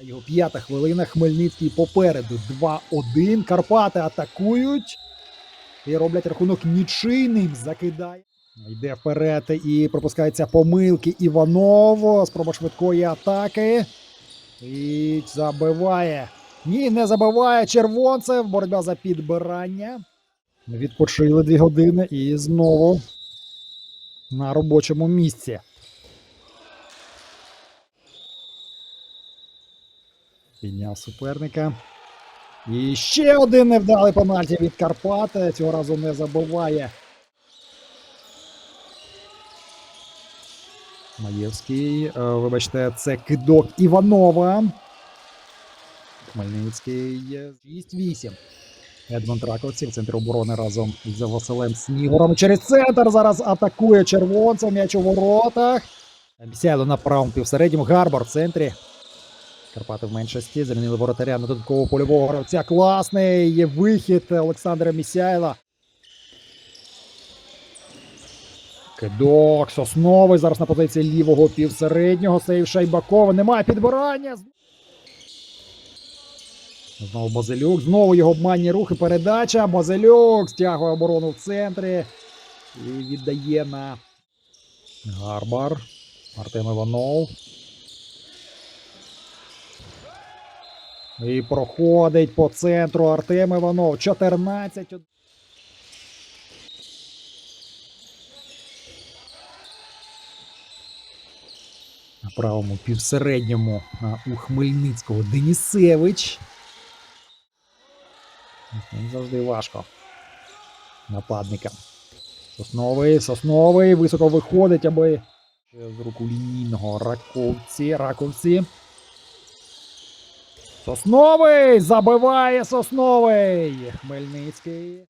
Його п'ята хвилина. Хмельницький попереду. 2-1. Карпати атакують. І роблять рахунок нічийним. Закидає. Йде вперед і пропускаються помилки. Іванов. Спроба швидкої атаки. І забиває. Ні, не забиває червонцев. Боротьба за підбирання. Відпочили дві години і знову на робочому місці. Підняв суперника. І ще один невдалий пенальті від Карпати. Цього разу не забиває. Маєвський. е, Вибачте, це кидок Іванова. Хмельницький. 6-8. Едмонд Раковці в центрі оборони разом з Василем Снігуром. Через центр зараз атакує червонцем. М'яч у воротах. Сяйло на правому півсередньому. Гарбор в центрі. Карпати в меншості. Замінили воротаря на додаткового польового гравця. Класний є вихід Олександра Місяйла. Кидок Сосновий. Зараз на позиції лівого півсереднього. Сейв Шайбакова. Немає підбирання. Знову Базилюк. Знову його обманні рухи. Передача. Базилюк стягує оборону в центрі. І віддає на Гарбар. Артем Іванов. І проходить по центру Артем Іванов. 14. На правому півсередньому у Хмельницького Денісевич. Завжди важко. Нападникам. Сосновий, Сосновий високо виходить, аби з руку лінійного Раковці. Раковці. Сосновий! Забиває Сосновий! Хмельницький.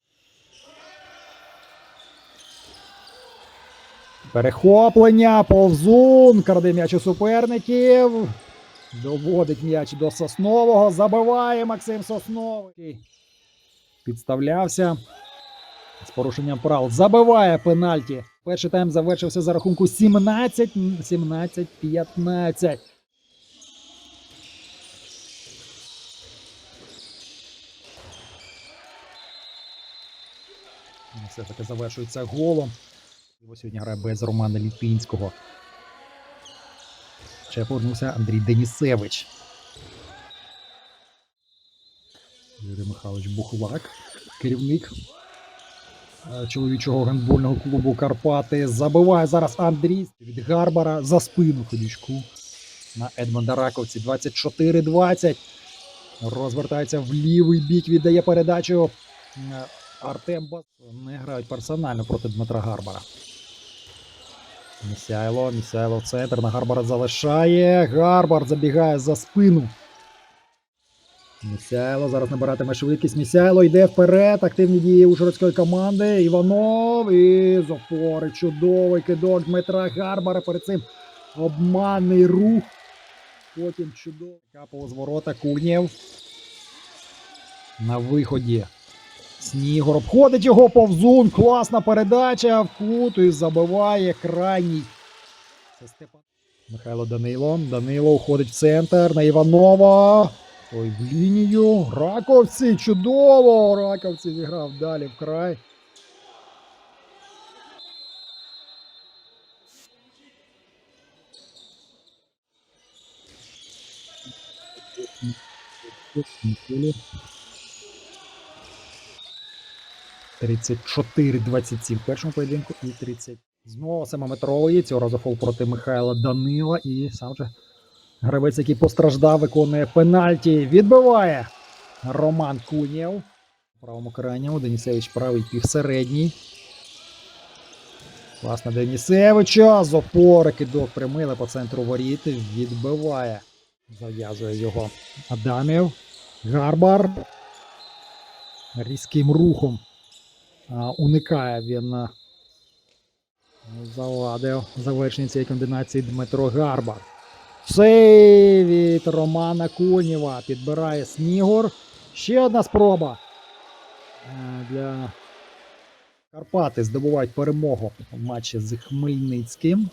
Перехоплення, повзун, краде м'яч у суперників. Доводить м'яч до Соснового. Забиває Максим Сосновий. Підставлявся з порушенням правил. Забиває пенальті. Перший тайм завершився за рахунку 17 17-15. Ну, Все таки завершується голом. Його сьогодні грає без Романа Літинського. Ще повернувся Андрій Денісевич. Юрій Михайлович Бухлак, керівник е, чоловічого гандбольного клубу Карпати. Забиває зараз Андрій від Гарбара за спину ходючку на Едмонда Раковці. 24-20. Розвертається в лівий бік, віддає передачу. Артем Бас. Не грають персонально проти Дмитра Гарбара. Місяйло, Місяйло в центр на Гарбара залишає. Гарбар забігає за спину. Місяйло зараз набиратиме швидкість. Місяйло йде вперед. Активні дії Ужгородської команди. Іванов і з опори. Чудовий кидок Дмитра Гарбара. Перед цим обманний рух. Потім чудовий. Капало з ворота Кунєв. На виході. Снігор обходить його повзун. Класна передача в кут і забиває крайній. Це Степан. Михайло Данило. Данило уходить в центр на Іванова. Ой, в лінію. Раковці. Чудово! Раковці зіграв далі в край. 34-27 в першому поєдинку і 30. Знову семиметровий. Цього разу фол проти Михайла Данила. І сам же гравець, який постраждав, виконує пенальті. Відбиває Роман Кунєв. Правому крайньому. Денісевич правий півсередній. Власне, Денісевича. З опори кидок прямили по центру воріт. Відбиває. Зав'язує його Адамів. Гарбар. Різким рухом. Уникає він. а, Завадив завершення цієї комбінації Дмитро Гарбар. Сейв від Романа Кунєва. Підбирає Снігур. Ще одна спроба. Е, Для Карпати здобувають перемогу в матчі з Хмельницьким.